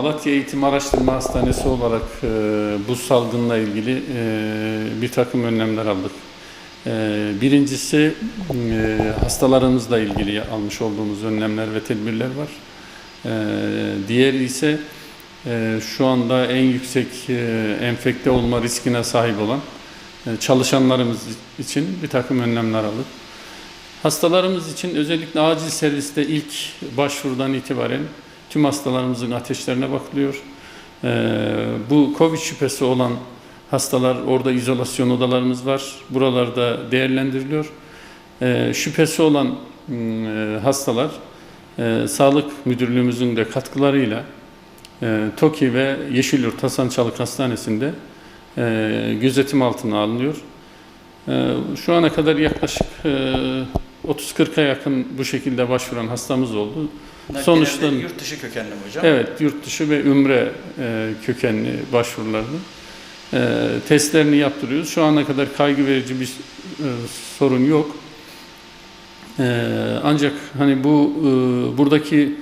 Malatya Eğitim Araştırma Hastanesi olarak e, bu salgınla ilgili e, bir takım önlemler aldık. E, birincisi e, hastalarımızla ilgili almış olduğumuz önlemler ve tedbirler var. E, diğeri ise e, şu anda en yüksek e, enfekte olma riskine sahip olan e, çalışanlarımız için bir takım önlemler aldık. Hastalarımız için özellikle acil serviste ilk başvurudan itibaren tüm hastalarımızın ateşlerine bakılıyor. Ee, bu COVID şüphesi olan hastalar orada izolasyon odalarımız var. Buralarda değerlendiriliyor. Ee, şüphesi olan mm, e, hastalar e, Sağlık Müdürlüğümüzün de katkılarıyla e, TOKİ ve Yeşilyurt Hasan Çalık Hastanesi'nde e, gözetim altına alınıyor. E, şu ana kadar yaklaşık e, 30-40'a yakın bu şekilde başvuran hastamız oldu. Bunlar Sonuçta- yurt dışı kökenli mi hocam? Evet, yurt dışı ve ümre e, kökenli başvurularını e, testlerini yaptırıyoruz. Şu ana kadar kaygı verici bir e, sorun yok. E, ancak hani bu e, buradaki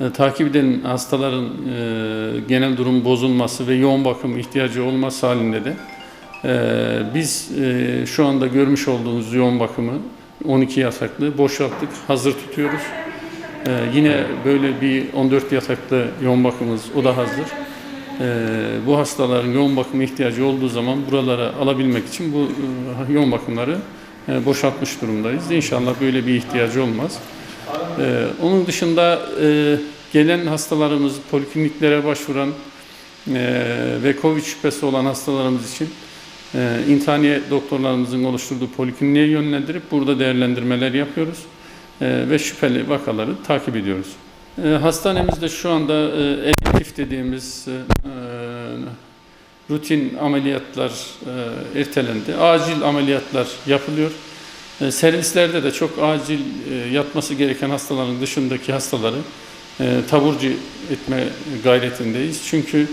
e, takip eden hastaların e, genel durum bozulması ve yoğun bakım ihtiyacı olması halinde de e, biz e, şu anda görmüş olduğunuz yoğun bakımı 12 yataklı boşalttık, hazır tutuyoruz. Ee, yine böyle bir 14 yataklı yoğun bakımımız o da hazır. Ee, bu hastaların yoğun bakım ihtiyacı olduğu zaman buralara alabilmek için bu e, yoğun bakımları e, boşaltmış durumdayız. İnşallah böyle bir ihtiyacı olmaz. Ee, onun dışında e, gelen hastalarımız, polikliniklere başvuran e, ve COVID şüphesi olan hastalarımız için e, intihaniye doktorlarımızın oluşturduğu polikliniğe yönlendirip burada değerlendirmeler yapıyoruz e, ve şüpheli vakaları takip ediyoruz. E, hastanemizde şu anda e, elektif dediğimiz e, rutin ameliyatlar e, ertelendi. Acil ameliyatlar yapılıyor. E, servislerde de çok acil e, yatması gereken hastaların dışındaki hastaları e, taburcu etme gayretindeyiz. Çünkü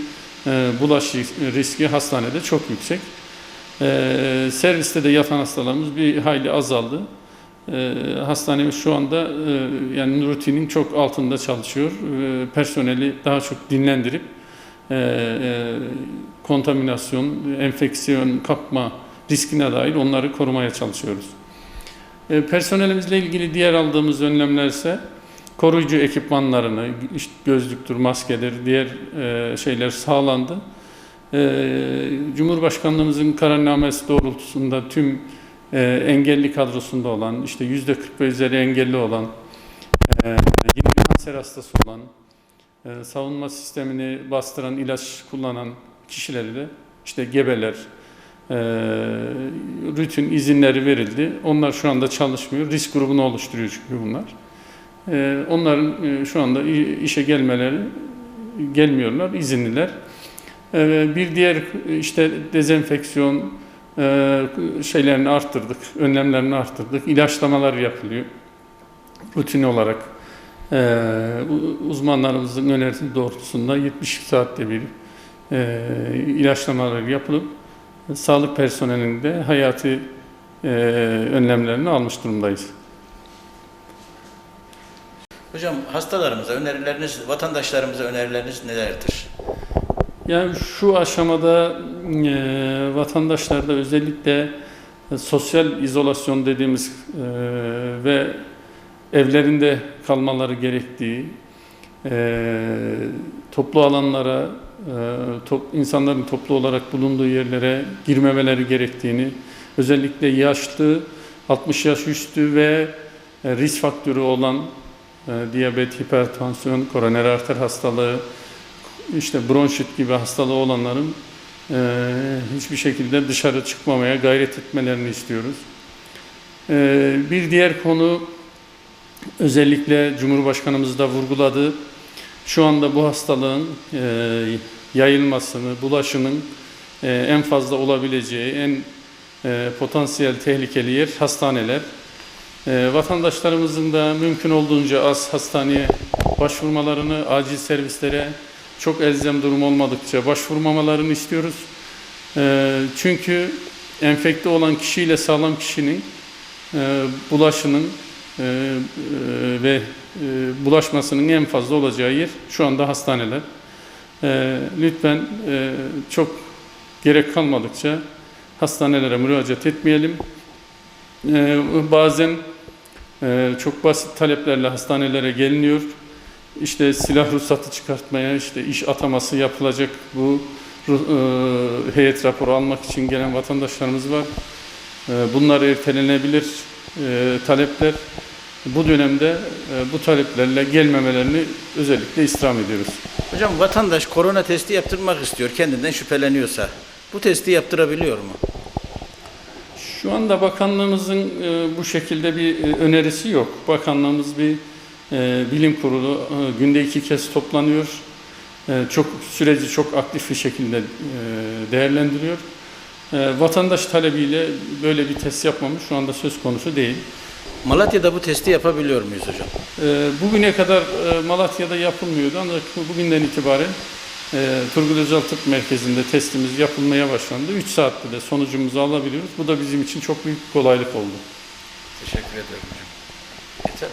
e, bulaş riski hastanede çok yüksek. E, serviste de yatan hastalarımız bir hayli azaldı. E, hastanemiz şu anda e, yani rutinin çok altında çalışıyor. E, personeli daha çok dinlendirip e, e, kontaminasyon, enfeksiyon kapma riskine dair onları korumaya çalışıyoruz. E, personelimizle ilgili diğer aldığımız önlemler ise koruyucu ekipmanlarını, işte gözlüktür, maskedir, diğer e, şeyler sağlandı. E, Cumhurbaşkanlığımızın kararnamesi doğrultusunda tüm e, engelli kadrosunda olan, işte yüzde 40 ve üzeri engelli olan, e, yine kanser hastası olan, e, savunma sistemini bastıran ilaç kullanan kişileri de işte gebeler, rutin izinleri verildi. Onlar şu anda çalışmıyor. Risk grubunu oluşturuyor çünkü bunlar. Onların şu anda işe gelmeleri gelmiyorlar, izinliler. E, bir diğer işte dezenfeksiyon, e, şeylerini arttırdık, önlemlerini arttırdık. İlaçlamalar yapılıyor rutin olarak. E, uzmanlarımızın önerisi doğrultusunda 70 saatte bir e, ilaçlamalar yapılıp sağlık personelinin de hayati önlemlerini almış durumdayız. Hocam hastalarımıza önerileriniz, vatandaşlarımıza önerileriniz nelerdir? Yani şu aşamada e, vatandaşlarda özellikle e, sosyal izolasyon dediğimiz e, ve evlerinde kalmaları gerektiği, e, toplu alanlara, e, top, insanların toplu olarak bulunduğu yerlere girmemeleri gerektiğini, özellikle yaşlı, 60 yaş üstü ve e, risk faktörü olan e, diyabet, hipertansiyon, koroner arter hastalığı, işte bronşit gibi hastalığı olanların e, hiçbir şekilde dışarı çıkmamaya gayret etmelerini istiyoruz. E, bir diğer konu özellikle Cumhurbaşkanımız da vurguladı. Şu anda bu hastalığın e, yayılmasını, bulaşının e, en fazla olabileceği, en e, potansiyel tehlikeli yer hastaneler. E, vatandaşlarımızın da mümkün olduğunca az hastaneye başvurmalarını, acil servislere çok elzem durum olmadıkça başvurmamalarını istiyoruz. E, çünkü enfekte olan kişiyle sağlam kişinin e, bulaşının e, e, ve bulaşmasının en fazla olacağı yer şu anda hastaneler. E, lütfen çok gerek kalmadıkça hastanelere müracaat etmeyelim. E, bazen çok basit taleplerle hastanelere geliniyor. İşte silah ruhsatı çıkartmaya, işte iş ataması yapılacak bu e, heyet raporu almak için gelen vatandaşlarımız var. E, bunlar ertelenebilir e, talepler. Bu dönemde e, bu taleplerle gelmemelerini özellikle istirham ediyoruz. Hocam vatandaş korona testi yaptırmak istiyor, kendinden şüpheleniyorsa. Bu testi yaptırabiliyor mu? Şu anda bakanlığımızın e, bu şekilde bir e, önerisi yok. Bakanlığımız bir e, bilim kurulu e, günde iki kez toplanıyor. E, çok süreci çok aktif bir şekilde e, değerlendiriyor. E, vatandaş talebiyle böyle bir test yapmamız şu anda söz konusu değil. Malatya'da bu testi yapabiliyor muyuz hocam? E, bugüne kadar e, Malatya'da yapılmıyordu ancak bugünden itibaren e, Turgut Özal Tıp Merkezi'nde testimiz yapılmaya başlandı. 3 saatte de sonucumuzu alabiliyoruz. Bu da bizim için çok büyük bir kolaylık oldu. Teşekkür ederim hocam. Yeter.